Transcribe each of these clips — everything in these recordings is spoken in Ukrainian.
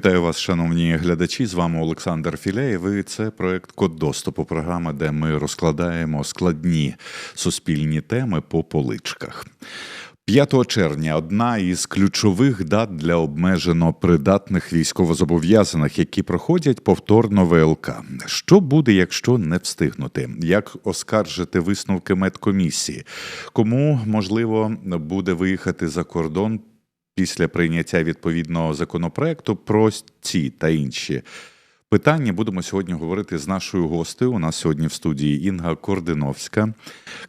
Вітаю вас, шановні глядачі. З вами Олександр Філеєв. І Це проект Код доступу. Програма, де ми розкладаємо складні суспільні теми по поличках. 5 червня одна із ключових дат для обмежено придатних військовозобов'язаних, які проходять повторно ВЛК. Що буде, якщо не встигнути? Як оскаржити висновки медкомісії? Кому можливо буде виїхати за кордон після прийняття відповідного законопроекту про ці та інші питання будемо сьогодні говорити з нашою гостею. У нас сьогодні в студії Інга Кординовська,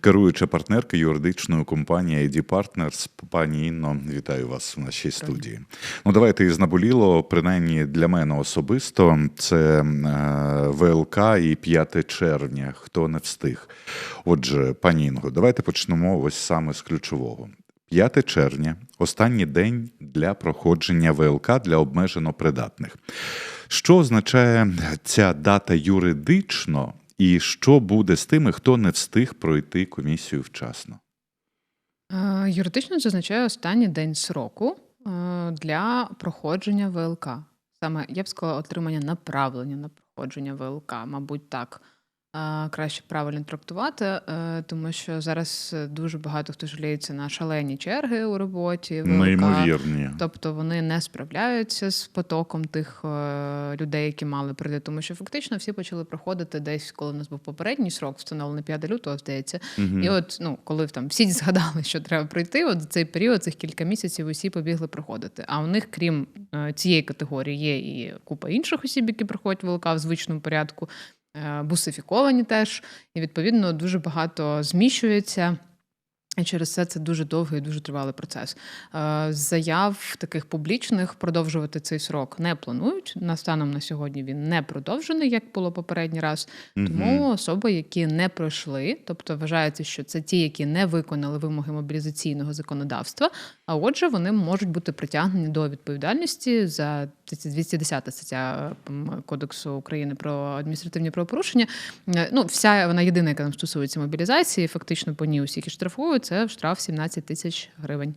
керуюча партнерка юридичної компанії ID Partners. Пані Інно, вітаю вас в нашій студії. Ну, давайте із наболіло, принаймні для мене особисто, це е, ВЛК і 5 червня. Хто не встиг? Отже, пані Інго, давайте почнемо ось саме з ключового. 5 червня останній день для проходження ВЛК для обмежено придатних. Що означає ця дата юридично, і що буде з тими, хто не встиг пройти комісію вчасно? Е, Юридично це означає останній день сроку е, для проходження ВЛК. Саме я б сказала, отримання направлення на проходження ВЛК, мабуть, так. Краще правильно трактувати, е, тому що зараз е, дуже багато хто жаліється на шалені черги у роботі. ВЛК. Неймовірні. Тобто вони не справляються з потоком тих е, людей, які мали прийти, тому що фактично всі почали проходити десь, коли у нас був попередній срок, встановлений 5 лютого, здається. Мгм. І от, ну, коли там всі згадали, що треба пройти, от за цей період, цих кілька місяців, усі побігли проходити. А у них, крім е, цієї категорії, є і купа інших осіб, які проходять ВЛК в звичному порядку, бусифіковані теж, і відповідно дуже багато зміщується. І через це це дуже довгий і дуже тривалий процес. Е, Заяв таких публічних продовжувати цей срок не планують. На станом на сьогодні він не продовжений, як було попередній раз. Тому особи, які не пройшли, тобто вважається, що це ті, які не виконали вимоги мобілізаційного законодавства. А отже, вони можуть бути притягнені до відповідальності за 210 стаття Кодексу України про адміністративні правопорушення. Е, Ну, вся вона єдина, яка нам стосується мобілізації. Фактично по ній усі, які штрафують, це штраф 17 тисяч гривень.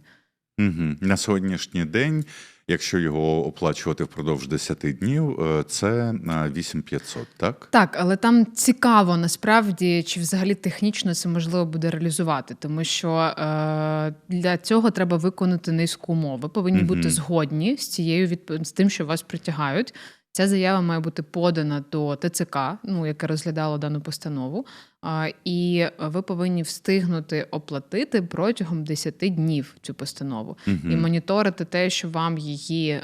Мгм. На сьогоднішній день, якщо його оплачувати впродовж 10 днів, е, це е, 8500, так? Так, але там цікаво насправді, чи взагалі технічно це можливо буде реалізувати, тому що е, для цього треба виконати низку умов. Ви повинні Мгм. бути згодні з цією відп... з тим, що вас притягають. Ця заява має бути подана до ТЦК, ну яке розглядало дану постанову. І ви повинні встигнути оплатити протягом 10 днів цю постанову і моніторити те, що вам її е,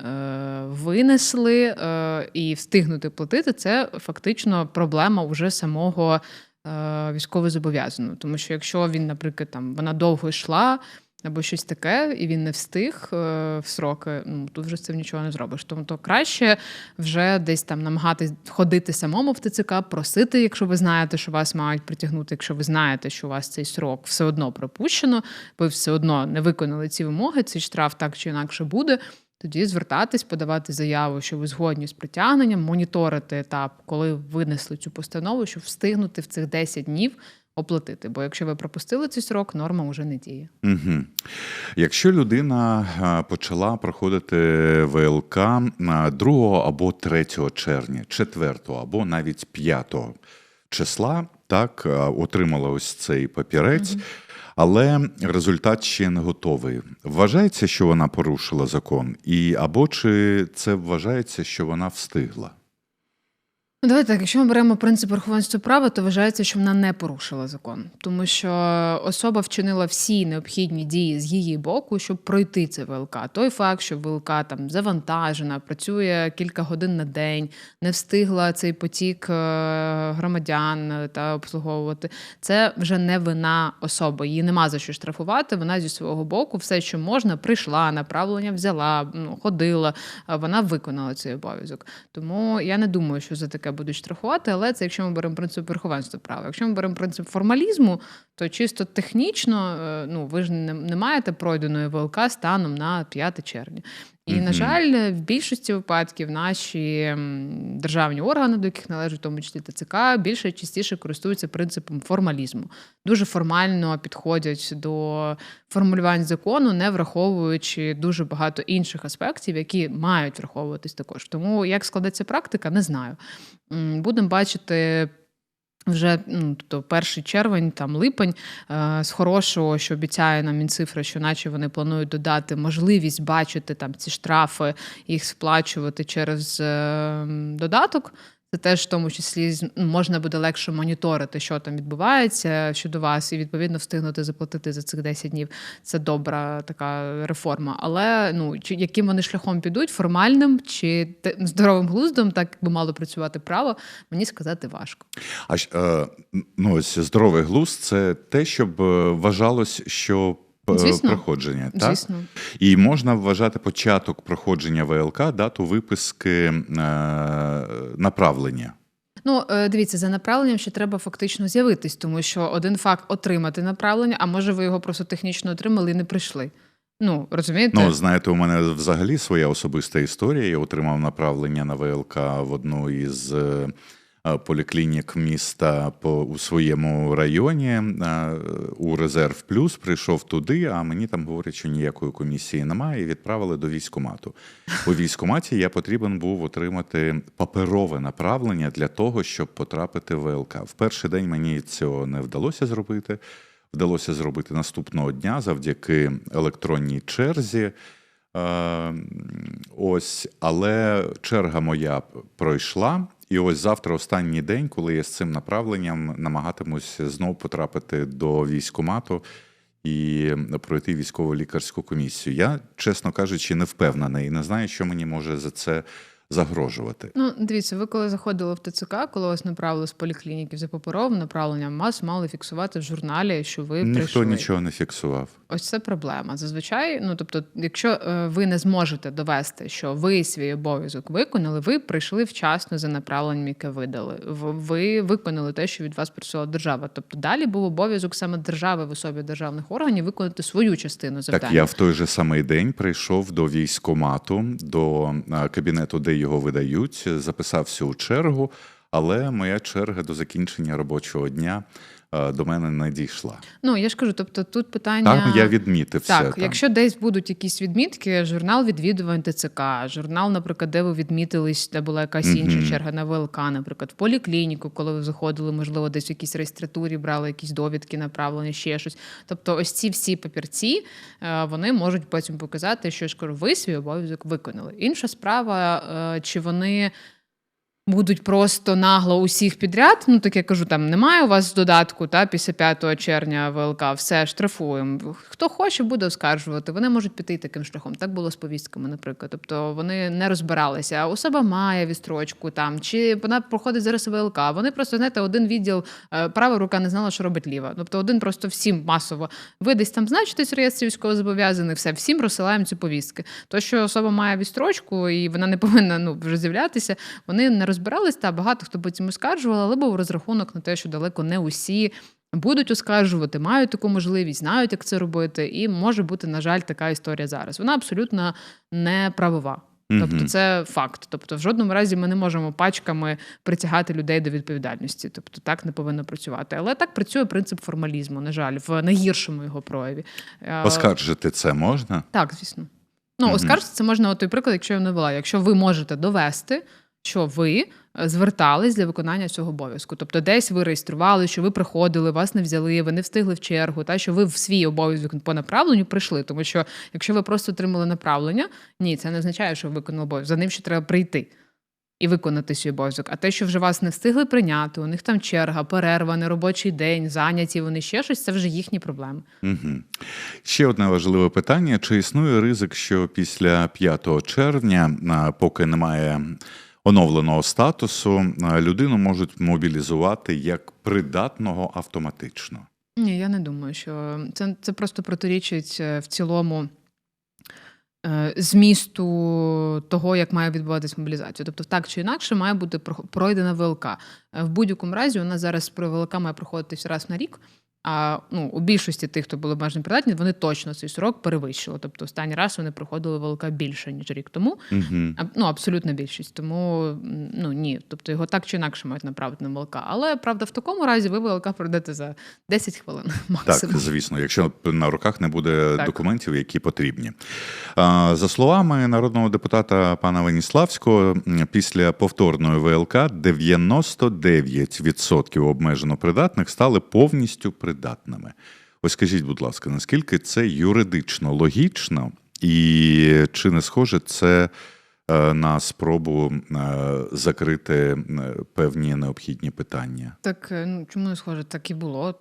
винесли, е, і встигнути платити, це фактично проблема вже самого е, військовозобов'язаного. Тому що якщо він, наприклад, там вона довго йшла. Або щось таке, і він не встиг е, в сроки. Ну тут вже з цим нічого не зробиш. Тому то краще вже десь там намагатись ходити самому в ТЦК, просити, якщо ви знаєте, що вас мають притягнути, якщо ви знаєте, що у вас цей срок все одно пропущено, ви все одно не виконали ці вимоги, цей штраф так чи інакше буде. Тоді звертатись, подавати заяву, що ви згодні з притягненням, моніторити етап, коли винесли цю постанову, щоб встигнути в цих 10 днів оплатити. Бо якщо ви пропустили цей срок, норма вже не діє. Угу. Якщо людина почала проходити ВЛК е, 2 або 3 червня, 4 або навіть 5 числа, так, отримала ось цей папірець, але результат ще не готовий. Вважається, що вона порушила закон, і або чи це вважається, що вона встигла? Ну, давайте так, якщо ми беремо принцип верховенства права, то вважається, що вона не порушила закон, тому що особа вчинила всі необхідні дії з її боку, щоб пройти це ВЛК. Той факт, що ВЛК там завантажена, працює кілька годин на день, не встигла цей потік е, громадян е, та обслуговувати. Це вже не вина особи. Її нема за що штрафувати. Вона зі свого боку все, що можна, прийшла, направлення взяла, ходила. Вона виконала цей обов'язок. Тому я не думаю, що за таке будуть штрафувати, але це якщо ми беремо принцип верховенства права. Якщо ми беремо принцип формалізму, то чисто технічно, е, ну ви ж не, не маєте пройденої ВЛК станом на 5 червня. І, Мгм. на жаль, в більшості випадків наші державні органи, до яких належить в тому числі ТЦК, більше частіше користуються принципом формалізму. Дуже формально підходять до формулювань закону, не враховуючи дуже багато інших аспектів, які мають враховуватись також. Тому як складеться практика, не знаю. Будемо бачити. Вже ну, тобто перший червень, там липень е, з хорошого, що обіцяє нам Мінцифра, що наче вони планують додати можливість бачити там ці штрафи, їх сплачувати через е, додаток. Це теж в тому числі ну, можна буде легше моніторити, що там відбувається щодо вас, і відповідно встигнути заплатити за цих 10 днів. Це добра така реформа. Але ну яким вони шляхом підуть, формальним чи здоровим глуздом, так би мало працювати право, мені сказати важко. А е, ну, ось здоровий глузд це те, щоб е, вважалось, що Звісно. проходження, так? Звісно, І можна вважати початок проходження ВЛК, дату виписки е, направлення. Ну, е, дивіться, за направленням ще треба фактично з'явитись, тому що один факт отримати направлення, а може ви його просто технічно отримали і не прийшли. Ну, розумієте? Ну, знаєте, у мене взагалі своя особиста історія. Я отримав направлення на ВЛК в одну із е, е, поліклінік міста по у своєму районі е, у резерв плюс. Прийшов туди, а мені там говорять, що ніякої комісії немає, і відправили до військкомату. У військкоматі я потрібен був отримати паперове направлення для того, щоб потрапити в ВЛК. В перший день мені цього не вдалося зробити. Вдалося зробити наступного дня завдяки електронній черзі. Е, ось, але черга моя пройшла. І ось завтра останній день, коли я з цим направленням намагатимусь знову потрапити до військкомату і пройти військово-лікарську комісію. Я, чесно кажучи, не впевнений і не знаю, що мені може за це загрожувати. Ну, дивіться, ви коли заходили в ТЦК, коли вас направили з поліклініків за паперовим направленням, вас мали фіксувати в журналі, що ви Ніхто прийшли. нічого не фіксував. Ось це проблема. Зазвичай, ну тобто, якщо е, ви не зможете довести, що ви свій обов'язок виконали, ви прийшли вчасно за направленням, яке видали. Ви виконали те, що від вас просила держава. Тобто далі був обов'язок саме держави в особі державних органів виконати свою частину завдання. Так, я в той же самий день прийшов до військкомату, до е, кабінету, де його видають, записався у чергу, але моя черга до закінчення робочого дня до мене не дійшла. Ну я ж кажу, тобто тут питання Там я відмітився. Так, там. якщо десь будуть якісь відмітки, журнал відвідувань ТЦК, журнал, наприклад, де ви відмітились, де була якась інша Мгм. черга на ВЛК, наприклад, в поліклініку, коли ви заходили, можливо, десь в якійсь реєстратурі брали якісь довідки, направлення, ще щось. Тобто, ось ці всі папірці е, вони можуть потім показати, що ж кажу, ви свій обов'язок виконали. Інша справа, е, чи вони. Будуть просто нагло усіх підряд. Ну так я кажу, там немає у вас додатку та після 5 червня ВЛК, все штрафуємо. Хто хоче, буде оскаржувати. Вони можуть піти таким шляхом. Так було з повістками, наприклад. Тобто вони не розбиралися. А особа має відстрочку там, чи вона проходить зараз ВЛК. Вони просто знаєте, один відділ е, права рука не знала, що робить ліва. Тобто один просто всім масово. Ви десь там значитесь реєстрі військовозобов'язаних, все, всім розсилаємо ці повістки. То, що особа має відстрочку і вона не повинна ну, вже з'являтися, вони не розбирались, та багато хто потім оскаржував, але був розрахунок на те, що далеко не усі. Будуть оскаржувати, мають таку можливість, знають, як це робити, і може бути, на жаль, така історія зараз. Вона абсолютно не правова. Тобто, це факт. Тобто, в жодному разі ми не можемо пачками притягати людей до відповідальності. Тобто, так не повинно працювати. Але так працює принцип формалізму, на жаль, в найгіршому його прояві. Е, Оскаржити це можна? так, звісно. Ну, оскаржити це можна, от той приклад, якщо я не була. Якщо ви можете довести, що ви е, звертались для виконання цього обов'язку. Тобто, десь ви реєстрували, що ви приходили, вас не взяли, ви не встигли в чергу, та що ви в свій обов'язок по направленню прийшли. Тому що якщо ви просто отримали направлення, ні, це не означає, що ви виконали обов'язок. За ним ще треба прийти. І виконати свій обов'язок. А те, що вже вас не встигли прийняти, у них там черга, перерва, неробочий день, зайняті, вони ще щось, це вже їхні проблеми. Угу. Ще одне важливе питання: чи існує ризик, що після 5 червня, поки немає оновленого статусу, людину можуть мобілізувати як придатного автоматично? Ні, я не думаю, що це, це просто протирічить е, в цілому е, змісту того, як має відбуватись мобілізація. Тобто, так чи інакше, має бути пройдена ВЛК. Е, В будь-якому разі у нас зараз про ВЛК має проходитись раз на рік. А ну, у більшості тих, хто були обмежено придатні, вони точно цей срок перевищили. Тобто останній раз вони проходили ВЛК більше, ніж рік тому. А- Ну, абсолютна більшість. Тому ну ні. Тобто його так чи інакше мають направити на ВЛК. Але правда, в такому разі ви ВЛК пройдете за 10 хвилин Так, звісно, якщо на руках не буде Так. документів, які потрібні. За словами народного депутата пана Веніславського, після повторної ВЛК 99% обмежено придатних стали повністю придатними. Ось скажіть, будь ласка, наскільки це юридично логічно, і чи не схоже це на спробу е, закрити е, певні необхідні питання? Так е, ну чому не схоже? Так і було.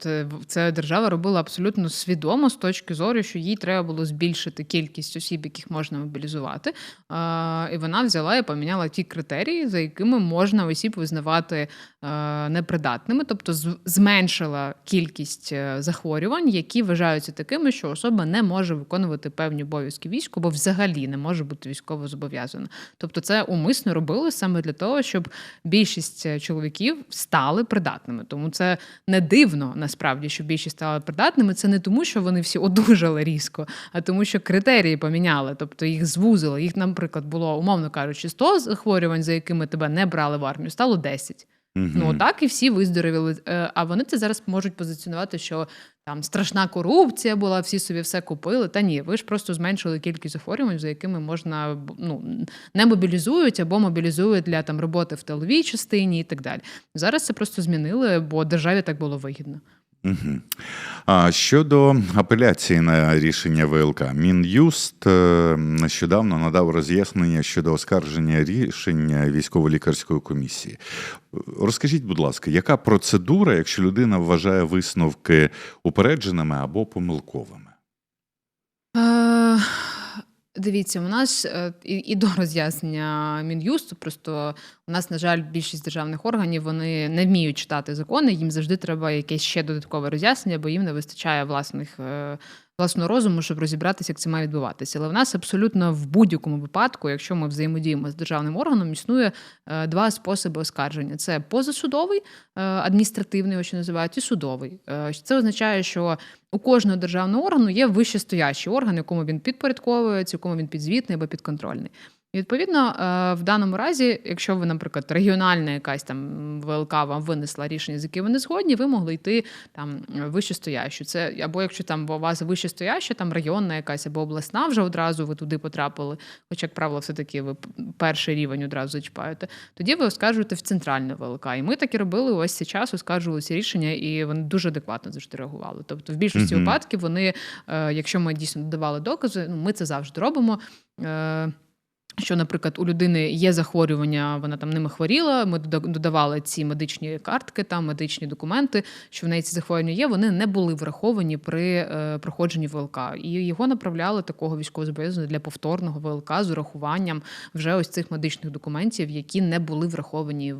Це, держава робила абсолютно свідомо з точки зору, що їй треба було збільшити кількість осіб, яких можна мобілізувати. І вона взяла і поміняла ті критерії, за якими можна осіб визнавати е, непридатними, тобто зменшила кількість е, захворювань, які вважаються такими, що особа не може виконувати певні обов'язки війську, бо взагалі не може бути військово зобов'язана. Тобто, це умисно робили саме для того, щоб більшість е, чоловіків стали придатними. Тому це не дивно насправді, що більшість стали придатними. Це не тому, що вони всі одужали різко, а тому, що критерії поміняли, тобто їх звузили. Їх, наприклад, було умовно кажучи, 100 захворювань, за якими тебе не брали в армію, стало 10. Ну так і всі виздоровіли. Е, А вони це зараз можуть позиціонувати, що там страшна корупція була, всі собі все купили. Та ні, ви ж просто зменшили кількість захворювань, за якими можна ну не мобілізують або мобілізують для там роботи в тиловій частині і так далі. Зараз це просто змінили, бо державі так було вигідно. Угу. А щодо апеляції на рішення ВЛК, Мін'юст е, нещодавно надав роз'яснення щодо оскарження рішення військово-лікарської комісії. Розкажіть, будь ласка, яка процедура, якщо людина вважає висновки упередженими або помилковими? Е, Дивіться, у нас е, і, і до роз'яснення мін'юсту. Просто у нас, на жаль, більшість державних органів вони не вміють читати закони. Їм завжди треба якесь ще додаткове роз'яснення, бо їм не вистачає власних. Власного розуму, щоб розібратися, як це має відбуватися. Але в нас абсолютно в будь-якому випадку, якщо ми взаємодіємо з державним органом, існує е, два способи оскарження: це позасудовий, е, адміністративний, його називають, і судовий. Е, Це означає, що у кожного державного органу є вищестоящий орган, якому він підпорядковується, якому він підзвітний або підконтрольний. І відповідно, е, в даному разі, якщо ви, наприклад, регіональна якась там ВЛК вам винесла рішення, з яким ви не згодні, ви могли йти там вищестоящу. Це або якщо там у вас вищестояща, там районна якась або обласна, вже одразу ви туди потрапили. Хоча, як правило, все таки ви перший рівень одразу зачіпаєте. Тоді ви оскаржуєте в центральне ВЛК. І ми так і робили ось цей час, оскаржували ці рішення, і вони дуже адекватно завжди реагували. Тобто, в більшості Мгм. випадків вони, е, якщо ми дійсно додавали докази, ну ми це завжди робимо. Що, наприклад, у людини є захворювання, вона там ними хворіла. Ми додавали ці медичні картки, там медичні документи, що в неї ці захворювання є. Вони не були враховані при е, проходженні ВЛК, і його направляли такого військовозобов'язаного для повторного ВЛК з урахуванням вже ось цих медичних документів, які не були враховані.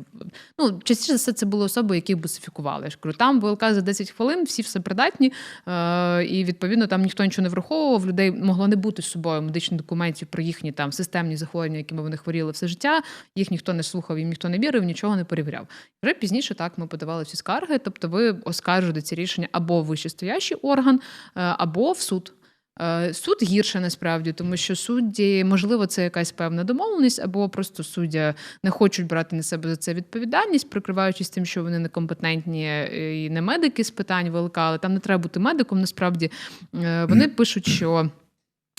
Ну частіше за все, це були особи, яких бусифікували. Я ж кажу, там ВЛК за 10 хвилин, всі все придатні, е, і відповідно там ніхто нічого не враховував. Людей могло не бути з собою медичних документів про їхні там системні захворювання, якими вони хворіли все життя. Їх ніхто не слухав, їм ніхто не вірив, нічого не перевіряв. Вже пізніше так ми подавали всі скарги. Тобто, ви оскаржуєте ці рішення або в вищестоящий орган, е, або в суд. Е, Суд гірше насправді, тому що судді, можливо, це якась певна домовленість, або просто суддя не хочуть брати на себе за це відповідальність, прикриваючись тим, що вони некомпетентні е, і не медики з питань ВЛК, але там не треба бути медиком. Насправді вони пишуть, що.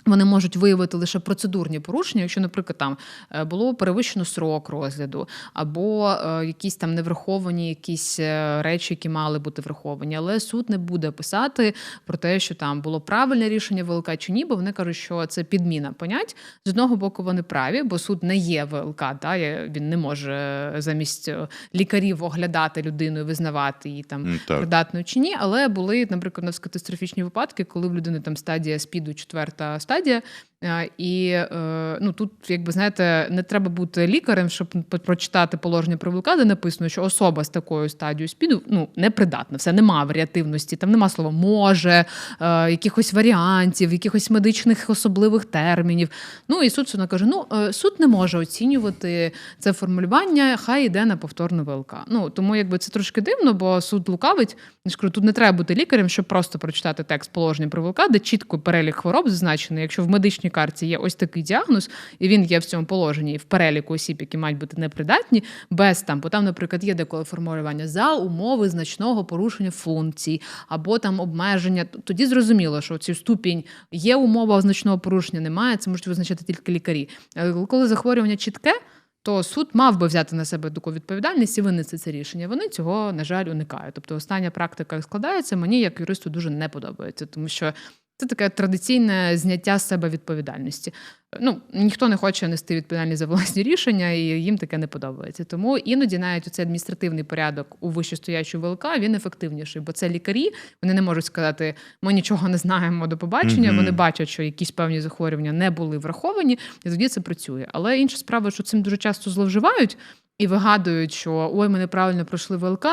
Вони можуть виявити лише процедурні порушення, якщо, наприклад, там е, було перевищено срок розгляду, або е, якісь там невраховані якісь е, речі, які мали бути враховані. Але суд не буде писати про те, що там було правильне рішення ВЛК чи ні, бо вони кажуть, що це підміна понять. З одного боку, вони праві, бо суд не є ВЛК, та він не може замість лікарів оглядати людину і визнавати її там Так. придатною чи ні, але були, наприклад, у нас катастрофічні випадки, коли в людини там стадія спіду четверта стадія, стадія. Е, І е, ну тут, якби знаєте, не треба бути лікарем, щоб прочитати положення про ВЛК, де написано, що особа з такою стадією СПІДу ну непридатна, все нема варіативності, там нема слова може, е, якихось варіантів, якихось медичних особливих термінів. Ну і суд суд каже: ну суд не може оцінювати це формулювання, хай йде на повторну ВЛК. Ну тому якби це трошки дивно, бо суд лукавить. Я ж кажу, тут не треба бути лікарем, щоб просто прочитати текст положення про ВЛК, де чітко перелік хвороб зазначений. Якщо в медичній карті є ось такий діагноз, і він є в цьому положенні в переліку осіб, які мають бути непридатні, без там, бо там, наприклад, є деколи формулювання за умови значного порушення функцій або там обмеження. Тоді зрозуміло, що цю ступінь є умова значного порушення, немає. Це можуть визначати тільки лікарі. Але коли захворювання чітке. То суд мав би взяти на себе таку відповідальність і винести це рішення. Вони цього, на жаль, уникають. Тобто, остання практика складається, мені як юристу дуже не подобається, тому що це таке традиційне зняття з себе відповідальності. Ну ніхто не хоче нести відповідальність за власні рішення, і їм таке не подобається. Тому іноді навіть цей адміністративний порядок у вищестоячу ВЛК він ефективніший, бо це лікарі. Вони не можуть сказати, ми нічого не знаємо до побачення. Мгм. Вони бачать, що якісь певні захворювання не були враховані, і тоді це працює. Але інша справа, що цим дуже часто зловживають і вигадують, що ой, ми неправильно пройшли ВЛК.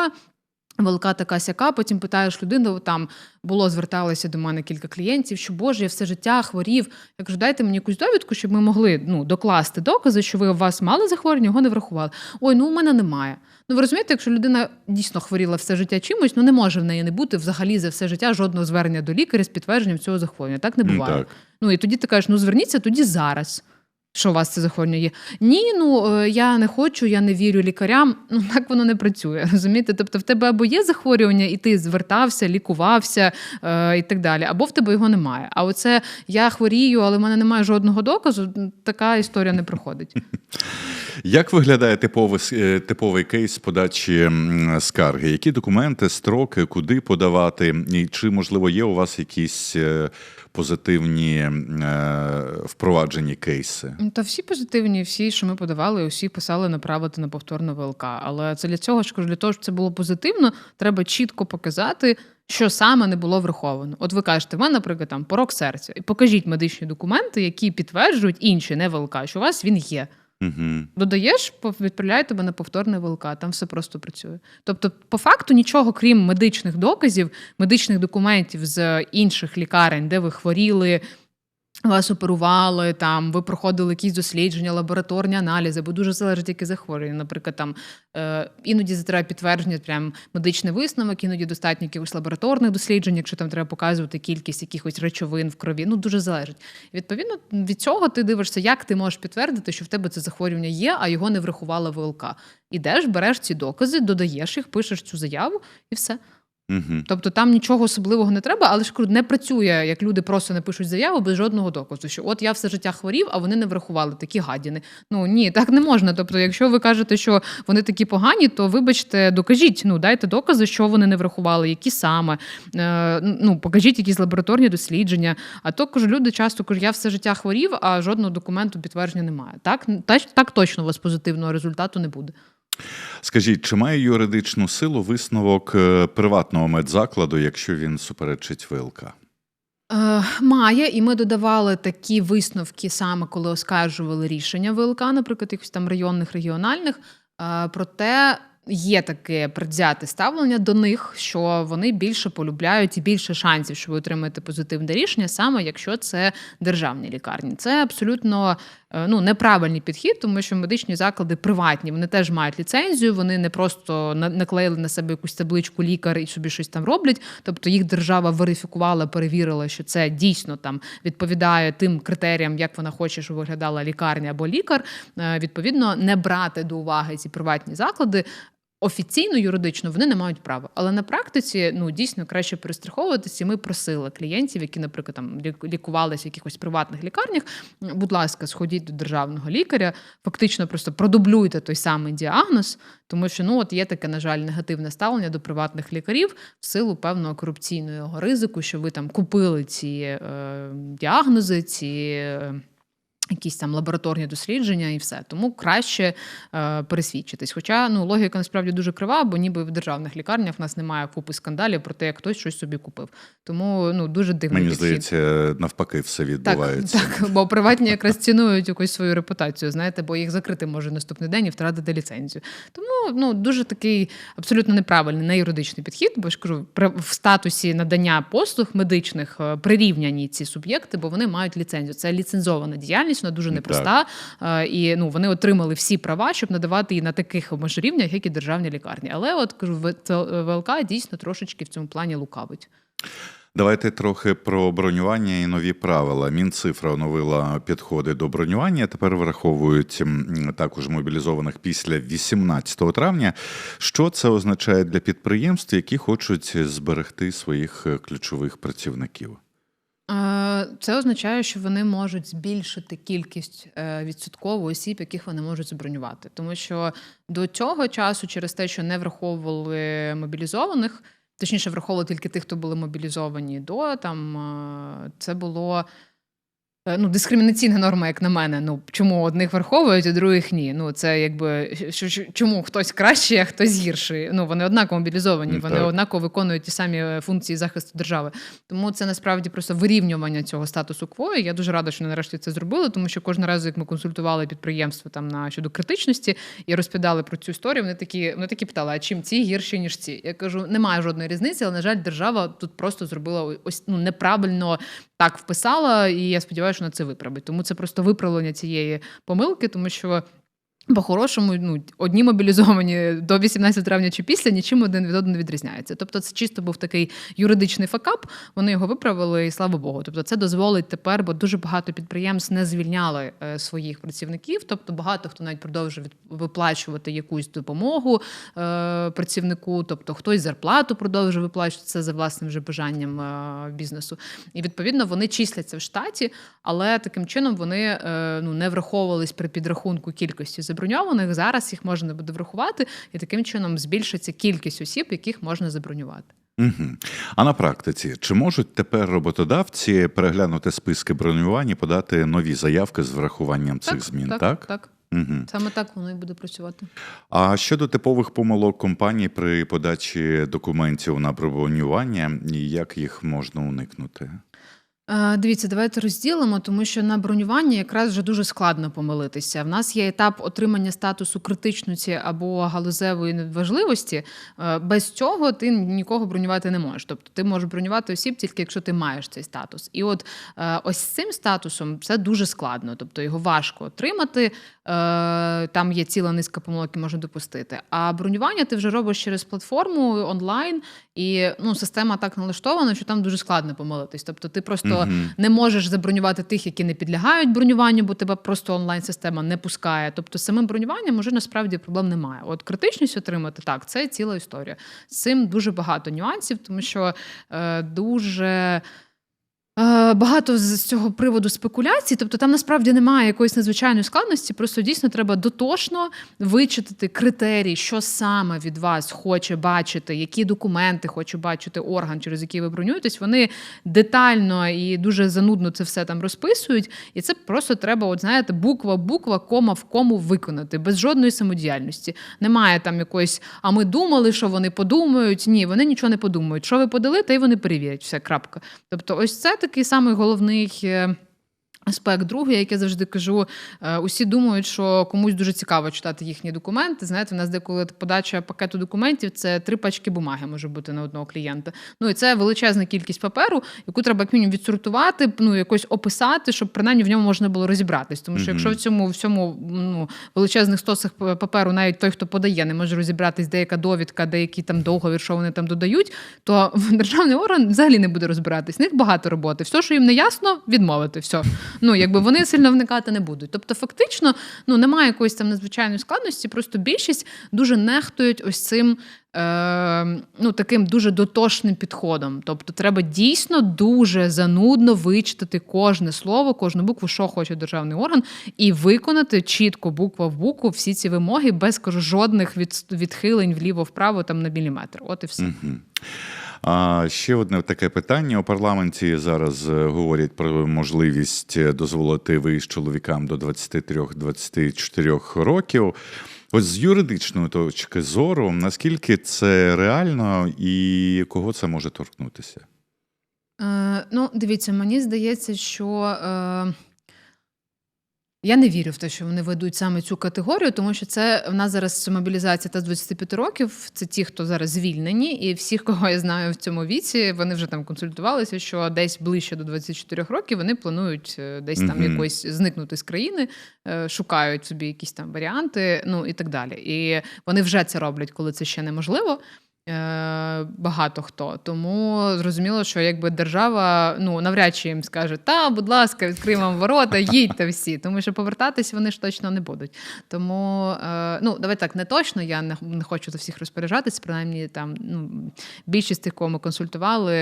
ВЛК така сяка, потім питаєш людину, там було зверталося до мене кілька клієнтів, що Боже, я все життя хворів. Я кажу, дайте мені якусь довідку, щоб ми могли ну, докласти докази, що ви у вас мали захворювання, його не врахували. Ой, ну у мене немає. Ну ви розумієте, якщо людина дійсно хворіла все життя чимось, ну не може в неї не бути взагалі за все життя жодного звернення до лікаря з підтвердженням цього захворювання. Так не М, буває. Так. Ну і тоді ти кажеш, ну зверніться тоді зараз. Що у вас це захворювання є? Ні, ну е, я не хочу, я не вірю лікарям. Ну так воно не працює. Розумієте? Тобто в тебе або є захворювання, і ти звертався, лікувався е, і так далі, або в тебе його немає. А оце я хворію, але в мене немає жодного доказу. Така історія не проходить. Як виглядає типовий, е, типовий кейс подачі скарги? Які документи, строки, куди подавати? І чи, можливо, є у вас якісь е, позитивні е, впроваджені кейси? Та всі позитивні, всі, що ми подавали, усі писали направити на повторну ВЛК. Але це для цього ж кажу, для того, щоб це було позитивно, треба чітко показати. Що саме не було враховано? От ви кажете, в мене, наприклад, там порок серця, і покажіть медичні документи, які підтверджують інші, не ВЛК, що у вас він є. Угу. Додаєш, відправляє тебе на повторне ВЛК, там все просто працює. Тобто, по факту, нічого крім медичних доказів, медичних документів з інших лікарень, де ви хворіли. Вас оперували, там ви проходили якісь дослідження, лабораторні аналізи, бо дуже залежить, яке захворювання. Наприклад, там е, іноді це треба підтвердження, прям медичний висновок, іноді достатньо якихось лабораторних досліджень, якщо там треба показувати кількість якихось речовин в крові. Ну дуже залежить. Відповідно, від цього ти дивишся, як ти можеш підтвердити, що в тебе це захворювання є, а його не врахувала ВЛК. Ідеш, береш ці докази, додаєш їх, пишеш цю заяву і все. Угу. Тобто там нічого особливого не треба, але ж кажу, не працює, як люди просто не пишуть заяву без жодного доказу. Що от я все життя хворів, а вони не врахували такі гадіни. Ну ні, так не можна. Тобто, якщо ви кажете, що вони такі погані, то вибачте, докажіть. Ну дайте докази, що вони не врахували, які саме. Е, ну покажіть якісь лабораторні дослідження. А то кажу, люди часто кажуть, я все життя хворів, а жодного документу підтвердження немає. Так, так, так точно у вас позитивного результату не буде. Скажіть, чи має юридичну силу висновок е, приватного медзакладу, якщо він суперечить ВЛК? Е, Має, і ми додавали такі висновки саме коли оскаржували рішення ВЛК, наприклад, якихось там районних, регіональних. Е, Проте є таке предвзяте ставлення до них, що вони більше полюбляють і більше шансів, що ви отримаєте позитивне рішення, саме якщо це державні лікарні. Це абсолютно ну, неправильний підхід, тому що медичні заклади приватні, вони теж мають ліцензію, вони не просто на- наклеїли на себе якусь табличку лікар і собі щось там роблять. Тобто їх держава верифікувала, перевірила, що це дійсно там відповідає тим критеріям, як вона хоче, щоб виглядала лікарня або лікар. Е, Відповідно, не брати до уваги ці приватні заклади. Офіційно юридично вони не мають права, але на практиці ну дійсно краще перестраховуватися. Ми просили клієнтів, які, наприклад, там лік- лікувалися в якихось приватних лікарнях. Будь ласка, сходіть до державного лікаря, фактично просто продублюйте той самий діагноз, тому що ну от є таке, на жаль, негативне ставлення до приватних лікарів в силу певного корупційного ризику, що ви там купили ці е, діагнози, ці. Е, Якісь там лабораторні дослідження і все. Тому краще е, пересвідчитись. Хоча ну, логіка насправді дуже крива, бо ніби в державних лікарнях в нас немає купи скандалів про те, як хтось щось собі купив. Тому ну дуже дивний Мені підхід. здається, навпаки, все відбувається. Так, так, бо приватні якраз цінують якусь свою репутацію, знаєте, бо їх закрити може наступний день і втратити ліцензію. Тому ну дуже такий абсолютно неправильний, не юридичний підхід, бо ж кажу, в статусі надання послуг медичних е, прирівняні ці суб'єкти, бо вони мають ліцензію. Це ліцензована діяльність, вона дуже непроста. е, І ну вони отримали всі права, щоб надавати її на таких ж рівнях, як і державні лікарні. Але от е, ВЛК дійсно трошечки в цьому плані лукавить. Давайте трохи про бронювання і нові правила. Мінцифра оновила підходи до бронювання. Тепер враховують також мобілізованих після 18 травня. Що це означає для підприємств, які хочуть зберегти своїх е, ключових працівників? Це означає, що вони можуть збільшити кількість е, відсотково осіб, яких вони можуть забронювати. Тому що до цього часу, через те, що не враховували мобілізованих, точніше, враховували тільки тих, хто були мобілізовані до там, е, це було. Е, Ну, дискримінаційна норма, як на мене. Ну чому одних враховують, а других ні. Ну це якби чому хтось кращий, а хтось гірший. Ну вони однаково мобілізовані, Ну, вони так. однаково виконують ті самі е, функції захисту держави. Тому це насправді просто вирівнювання цього статусу кво. І Я дуже рада, що нарешті це зробили, тому що кожного разу, як ми консультували підприємство там на щодо критичності і розповідали про цю історію, вони такі, вони такі питали: а чим ці гірші, ніж ці? Я кажу, немає жодної різниці, але на жаль, держава тут просто зробила ось ну неправильно так вписала, і я сподіваюся, що вона це виправить. Тому це просто виправлення цієї помилки, тому що. По-хорошому, ну одні мобілізовані до 18 травня чи після нічим один від одного не відрізняється. Тобто, це чисто був такий юридичний факап. Вони його виправили, і слава Богу. Тобто, це дозволить тепер, бо дуже багато підприємств не звільняли е, своїх працівників. Тобто, багато хто навіть продовжує виплачувати якусь допомогу е, працівнику, тобто хтось зарплату продовжує виплачувати це за власним вже бажанням е, бізнесу. І відповідно вони числяться в штаті, але таким чином вони е, ну не враховувались при підрахунку кількості заброньованих. Зараз їх можна буде врахувати, і таким чином збільшиться кількість осіб, яких можна забронювати. Угу. А на практиці, чи можуть тепер роботодавці переглянути списки бронювань і подати нові заявки з врахуванням цих змін? Так, так, так. Угу. Саме так воно і буде працювати. А щодо типових помилок компаній при подачі документів на бронювання, як їх можна уникнути? Дивіться, давайте розділимо, тому що на бронюванні якраз вже дуже складно помилитися. В нас є етап отримання статусу критичності або галузевої важливості. Е, Без цього ти нікого бронювати не можеш. Тобто ти можеш бронювати осіб тільки якщо ти маєш цей статус. І от е, ось з цим статусом це дуже складно, тобто його важко отримати. Е, Там є ціла низка помилок, які можна допустити. А бронювання ти вже робиш через платформу онлайн, і ну, система так налаштована, що там дуже складно помилитись. Тобто ти просто Мгм. не можеш забронювати тих, які не підлягають бронюванню, бо тебе просто онлайн-система не пускає. Тобто, з самим бронюванням уже насправді проблем немає. От критичність отримати так, це ціла історія. З цим дуже багато нюансів, тому що е, дуже. Е, Багато з цього приводу спекуляцій, тобто там насправді немає якоїсь надзвичайної складності, просто дійсно треба дотошно вичитати критерії, що саме від вас хоче бачити, які документи хоче бачити орган, через який ви бронюєтесь. Вони детально і дуже занудно це все там розписують. І це просто треба, от знаєте, буква-буква, кома в кому виконати, без жодної самодіяльності. Немає там якоїсь, а ми думали, що вони подумають. Ні, вони нічого не подумають. Що ви подали, та й вони перевірять. Все, крапка. Тобто, ось це такий самий головний. Аспект другий, як я завжди кажу, е, усі думають, що комусь дуже цікаво читати їхні документи. Знаєте, в нас деколи подача пакету документів це три пачки бумаги може бути на одного клієнта. Ну і це величезна кількість паперу, яку треба як мінімум відсортувати, ну якось описати, щоб принаймні в ньому можна було розібратись. Тому що якщо в цьому всьому ну, величезних стосах паперу, навіть той, хто подає, не може розібратись, деяка довідка, деякий там договір, що вони там додають, то державний орган взагалі не буде розбиратись. В них багато роботи. Все, що їм не ясно, відмовити. Все. Ну, якби вони сильно вникати не будуть. Тобто, фактично, ну немає якоїсь там надзвичайної складності, просто більшість дуже нехтують ось цим. Е, ну, таким дуже дотошним підходом. Тобто, треба дійсно дуже занудно вичитати кожне слово, кожну букву, що хоче державний орган, і виконати чітко буква в букву всі ці вимоги без кажу, жодних від, відхилень вліво-вправо там на міліметр. От і все. Мгм. А ще одне таке питання. У парламенті зараз е, говорять про можливість е, дозволити виїзд чоловікам до 23-24 років. Ось з юридичної точки зору, наскільки це реально і кого це може торкнутися? Е, ну, дивіться, мені здається, що е, я не вірю в те, що вони ведуть саме цю категорію, тому що це в нас зараз мобілізація та з 25 років. Це ті, хто зараз звільнені, і всіх, кого я знаю в цьому віці, вони вже там консультувалися, що десь ближче до 24 років вони планують е, десь там Мгм. якось зникнути з країни, е, шукають собі якісь там варіанти, ну і так далі. І вони вже це роблять, коли це ще неможливо. Е, Багато хто. Тому зрозуміло, що якби держава ну навряд чи їм скаже, та, будь ласка, відкриємо вам ворота, їдьте всі. Тому що повертатись вони ж точно не будуть. Тому е, ну давай так, не точно. Я не, хочу за всіх розпоряджатись. Принаймні, там ну більшість тих, кого ми консультували,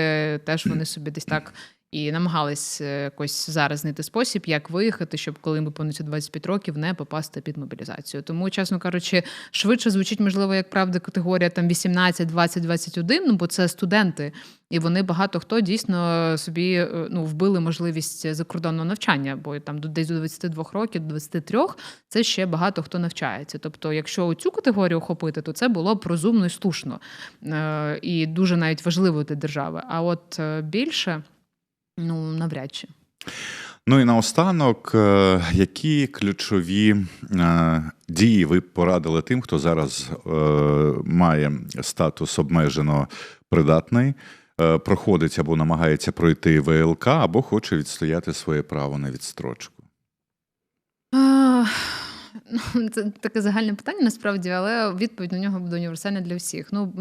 теж вони собі десь так. І намагались е, якось зараз знайти спосіб, як виїхати, щоб коли ми повністю 25 років не попасти під мобілізацію. Тому, чесно кажучи, швидше звучить, можливо, як правда, категорія там 18, 20, 21, ну бо це студенти, і вони багато хто дійсно собі е, ну вбили можливість закордонного навчання, бо там до- десь до 22 років, до 23 це ще багато хто навчається. Тобто, якщо цю категорію охопити, то це було б розумно і слушно е, і дуже навіть важливо для держави. А от більше. Ну, навряд чи. Ну і наостанок, е, які ключові е, дії ви б порадили тим, хто зараз е, має статус обмежено придатний, проходить або намагається пройти ВЛК, або хоче відстояти своє право на відстрочку? Ну, Це таке загальне питання насправді, але відповідь на нього буде універсальна для всіх. Ну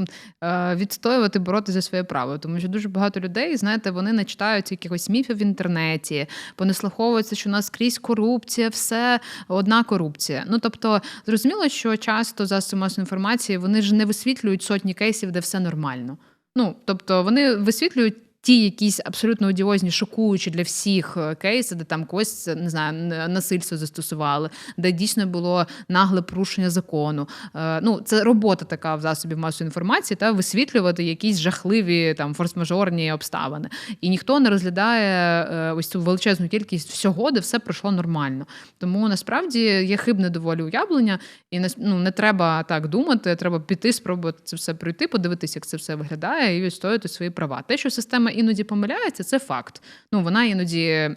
е, відстоювати, боротися за своє право, тому що дуже багато людей, знаєте, вони не читають якихось міфів в інтернеті, понеслуховуються, що у нас скрізь корупція, все одна корупція. Ну тобто, зрозуміло, що часто засоби масової інформації вони ж не висвітлюють сотні кейсів, де все нормально. Ну тобто, вони висвітлюють. Ті якісь абсолютно одіозні, шокуючі для всіх е, кейси, де там когось не знаю, насильство застосували, де дійсно було нагле порушення закону. Е, ну, це робота така в засобі масової інформації, та висвітлювати якісь жахливі там форс-мажорні обставини. І ніхто не розглядає е, ось цю величезну кількість всього, де все пройшло нормально. Тому насправді є хибне доволі уявлення, і ну, не треба так думати. Треба піти, спробувати це все пройти, подивитися, як це все виглядає, і відстояти свої права. Те, що система іноді помиляється, це факт. Ну вона іноді.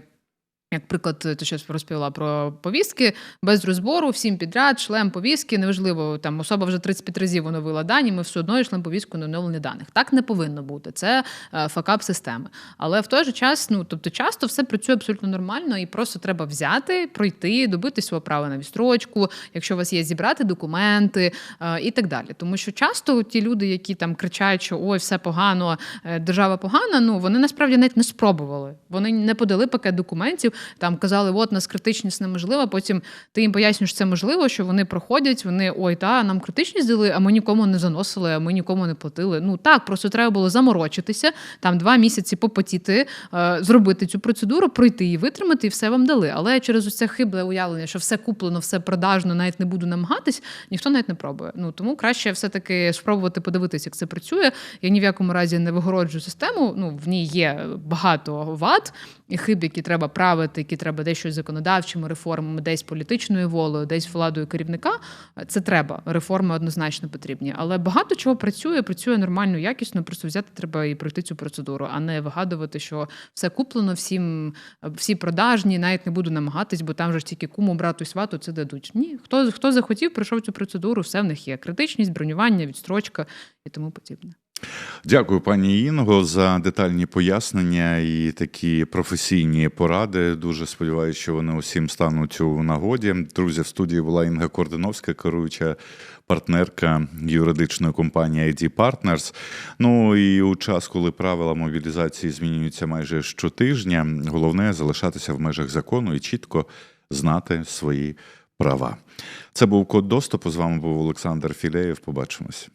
Як приклад, то що я розповіла про повістки без розбору, всім підряд, шлем повістки, неважливо, там особа вже 35 разів оновила дані, ми все одно йшли повістку на оновлення даних. Так не повинно бути. Це е, факап системи. Але в той же час, ну тобто, часто все працює абсолютно нормально, і просто треба взяти, пройти, добити свого права на відстрочку, якщо у вас є зібрати документи е, і так далі. Тому що часто ті люди, які там кричать, що ой, все погано, е, держава погана, ну вони насправді навіть не спробували. Вони не подали пакет документів, там казали, от нас критичність неможлива. Потім ти їм пояснюєш, це можливо, що вони проходять, вони ой, та нам критичність дали, а ми нікому не заносили, а ми нікому не платили. Ну так, просто треба було заморочитися, там два місяці попотіти, е, зробити цю процедуру, пройти і витримати, і все вам дали. Але через ось це хибле уявлення, що все куплено, все продажно, навіть не буду намагатись, ніхто навіть не пробує. Ну тому краще все-таки спробувати подивитися, як це працює. Я ні в якому разі не вигороджую систему. Ну в ній є багато вад і хиб, які треба правити, які треба десь щось законодавчими реформами, десь політичною волею, десь владою керівника. Це треба. Реформи однозначно потрібні. Але багато чого працює, працює нормально, якісно. Просто взяти треба і пройти цю процедуру, а не вигадувати, що все куплено, всім всі продажні, навіть не буду намагатись, бо там же ж тільки куму, брату свату це дадуть. Ні, хто хто захотів, пройшов цю процедуру, все в них є. Критичність, бронювання, відстрочка і тому подібне. Дякую, пані Інго, за детальні пояснення і такі професійні поради. Дуже сподіваюся, що вони усім стануть у нагоді. Друзі, в студії була Інга Кординовська, керуюча партнерка юридичної компанії ID Partners. Ну і у час, коли правила мобілізації змінюються майже щотижня, головне залишатися в межах закону і чітко знати свої права. Це був код доступу. З вами був Олександр Філеєв. Побачимось.